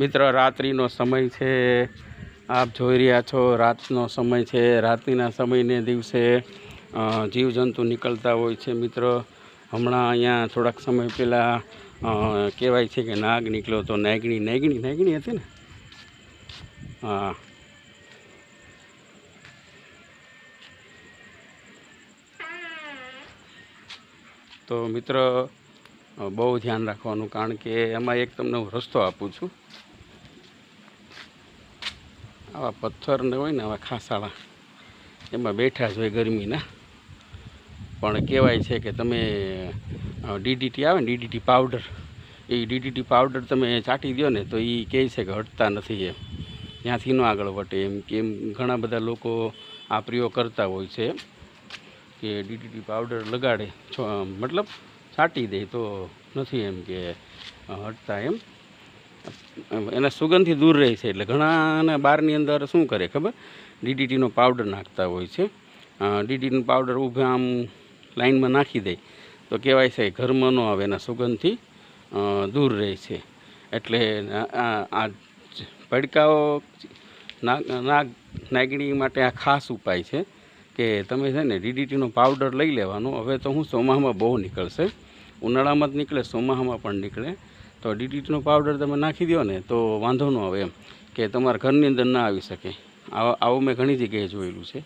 મિત્ર, રાત્રિનો સમય છે. આપ જોઈ રહ્યા છો, રાતનો સમય છે. રાત્રિના સમયને દિવસે જીવજંતુ નીકળતા હોય છે મિત્ર. હમણાં અહીંયા થોડાક સમય પહેલાં કહેવાય છે કે નાગ નીકળ્યો તો નાગણી નાગણી નાગણી હતી ને? હા. તો મિત્ર બહુ ધ્યાન રાખવાનું, કારણ કે એમાં એક તમને હું રસ્તો આપું છું. આવા પથ્થર ને હોય ને, આવા ખાસાળા, એમાં બેઠા જ હોય ગરમીના. પણ કહેવાય છે કે તમે ડીડીટી આવે ને ડીડીટી પાવડર, એ ડીડીટી પાવડર તમે ચાટી દો ને, તો એ કહે છે કે હટતા નથી એમ. ત્યાંથી ન આગળ વટે એમ, કે એમ ઘણા બધા લોકો આ પ્રયોગ કરતા હોય છે કે ડીડીટી પાવડર લગાડે મતલબ છાંટી દે તો નથી એમ કે હટતા એમ. એના સુગંધથી દૂર રહે છે એટલે ઘણાના બહારની અંદર શું કરે ખબર? ડીડીટીનો પાવડર નાખતા હોય છે. ડીડીટીનો પાવડર ઊભા આમ લાઈનમાં નાખી દે. તો કહેવાય છે ઘરમાં ન આવે એના સુગંધથી દૂર રહે છે. એટલે આ નાગ નાગ નાગણી માટે આ ખાસ ઉપાય છે કે તમે છે ને ડીડીટીનો પાવડર લઈ લેવાનો. હવે તો હું ચોમામાં બહુ નીકળશે. ઉનાળામાં જ નીકળે, ચોમાહામાં પણ નીકળે. તો ડીટીટનો પાવડર તમે નાખી દો ને, તો વાંધો ન આવે એમ કે તમારા ઘરની અંદર ના આવી શકે. આવો મેં ઘણી જગ્યાએ જોયેલું છે.